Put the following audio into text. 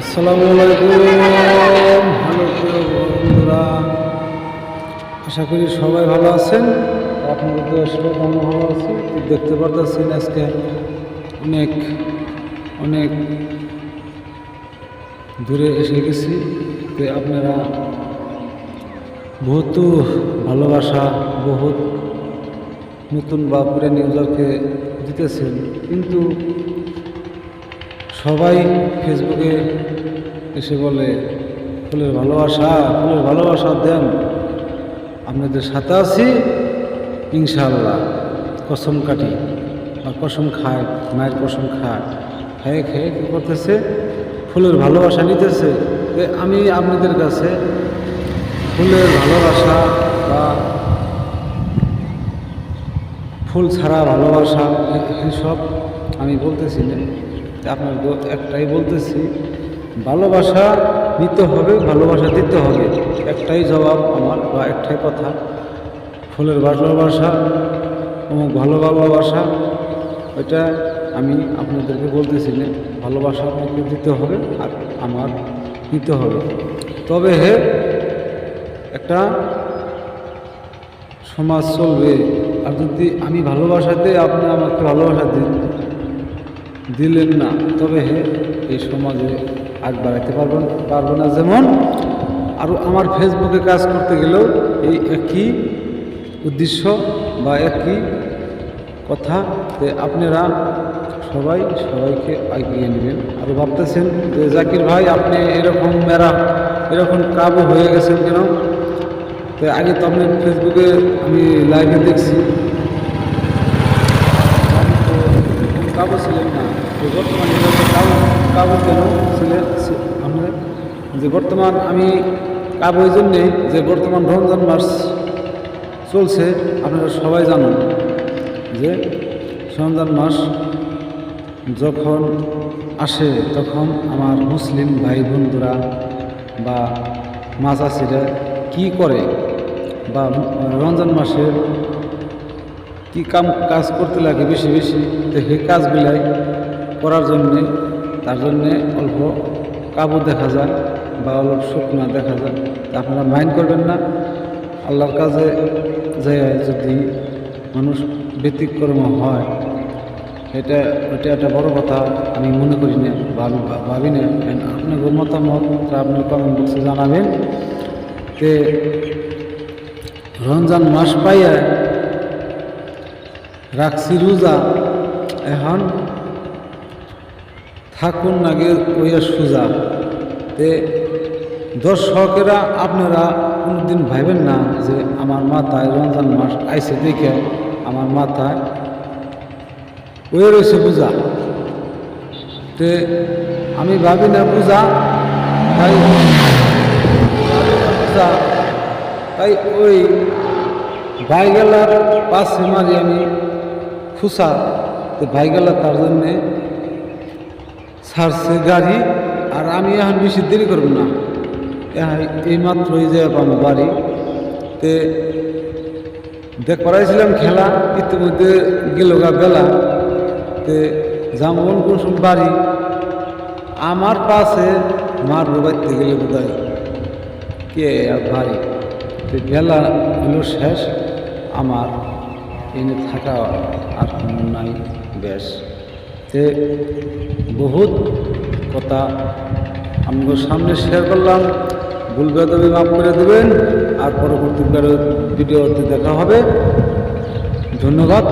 আসসালামু আলাইকুম। বন্ধুরা, আশা করি সবাই ভালো আছেন। আপনাদের তো আসলে আমি ভালো আছি। দেখতে পারতেছেন আজকে অনেক অনেক দূরে এসে গেছি। তো আপনারা বহুত ভালোবাসা, বহুত নতুন বা পুরান ইউজারকে দিতেছেন। কিন্তু সবাই ফেসবুকে এসে বলে, ফুলের ভালোবাসা ফুলের ভালোবাসা দেন। আপনাদের সাথে আছি, ইনশাআল্লাহ, কসম কাটি বা কসম খায় মায়ের কসম খায় খেয়ে খেয়ে কী করতেছে? ফুলের ভালোবাসা নিতেছে। আমি আপনাদের কাছে ফুলের ভালোবাসা বা ফুল ছাড়া ভালোবাসা সব আমি বলতেছি না। আপনার একটাই বলতেছি, ভালোবাসা নিতে হবে, ভালোবাসা দিতে হবে। একটাই জবাব আমার বা একটাই কথা, ফুলের ভালোবাসা, অমুক ভালো ভালোবাসা, ওইটা আমি আপনাদেরকে বলতেছি না ভালোবাসা আপনাকে দিতে হবে আর আমার নিতে হবে। তবে হে, একটা সমাজ চলবে, আর যদি আমি ভালোবাসাতে আপনি আমাকে ভালোবাসা দিন। দিলেন না। তবে এই সমাজে আগ বাড়াইতে পারবেন পারব না যেমন আরও আমার ফেসবুকে কাজ করতে গেলেও এই একই উদ্দেশ্য বা একই কথা যে আপনারা সবাই সবাইকে এগিয়ে নেবেন। আরও ভাবতেছেন যে, জাকির ভাই, আপনি এরকম মেরা, এরকম কাবু হয়ে গেছেন কেন? তো আগে তো আপনি ফেসবুকে আমি লাইভে দেখছি আপনি তো কাবু ছিলেন না। যে বর্তমান কাবু কাবু কেন ছিলেন আমরা যে বর্তমান আমি কাবু এই জন্যে যে বর্তমান রমজান মাস চলছে, আপনারা সবাই জানেন যে রমজান মাস যখন আসে, তখন আমার মুসলিম ভাই বন্ধুরা বা মাছাসিরা কি করে? বা রমজান মাসে কি কাম কাজ করতে লাগে বেশি বেশি? তো সেই কাজগুলাই করার জন্যে, তার জন্যে অল্প কাবু দেখা যায় বা অল্প শুকনা দেখা যায়। তা আপনারা মাইন্ড করবেন না। আল্লাহর কাজে যায় যদি মানুষ ব্যতিক্রম হয়, এটা এটা একটা বড় কথা, আমি মনে করি না, ভাবি ভাবি না। আপনার মতামত আপনি কমেন্ট বক্সে জানাবেন। তে রমজান মাস পাইয়া রাখছি রোজা। এখন থাকুন আগে ওইয়া সোজা। তে দর্শকেরা, আপনারা কোনোদিন ভাবেন না যে আমার মাথায় রমজান মাস আইসে দেখে আমার মাথায় ওয়ে রয়েছে পূজা। তে আমি ভাবি না পূজা, তাই পূজা, তাই ওই বাইগেলার পাশে মারি আমি। খুশা তো ভাইগেলা তার জন্যে ছাড়ছে গাড়ি, আর আমি এখন বেশি দেরি করব না। এই মাত্রই যে আমার বাড়ি। তে দেখ খেলা, ইতিমধ্যে গেল গা বেলা। তে জামন কুসুম বাড়ি। আমার পাশে মার বাড়িতে গেলে বোধ কে আর বাড়ি বেলা শেষ, আমার এনে থাকা আর নাই ব্যাস তে বহুত কথা আমাদের সামনে শেয়ার করলাম। ভুলবে তবে মাফ করে দেবেন। আর পরবর্তীকালে ভিডিওতে দেখা হবে। ধন্যবাদ।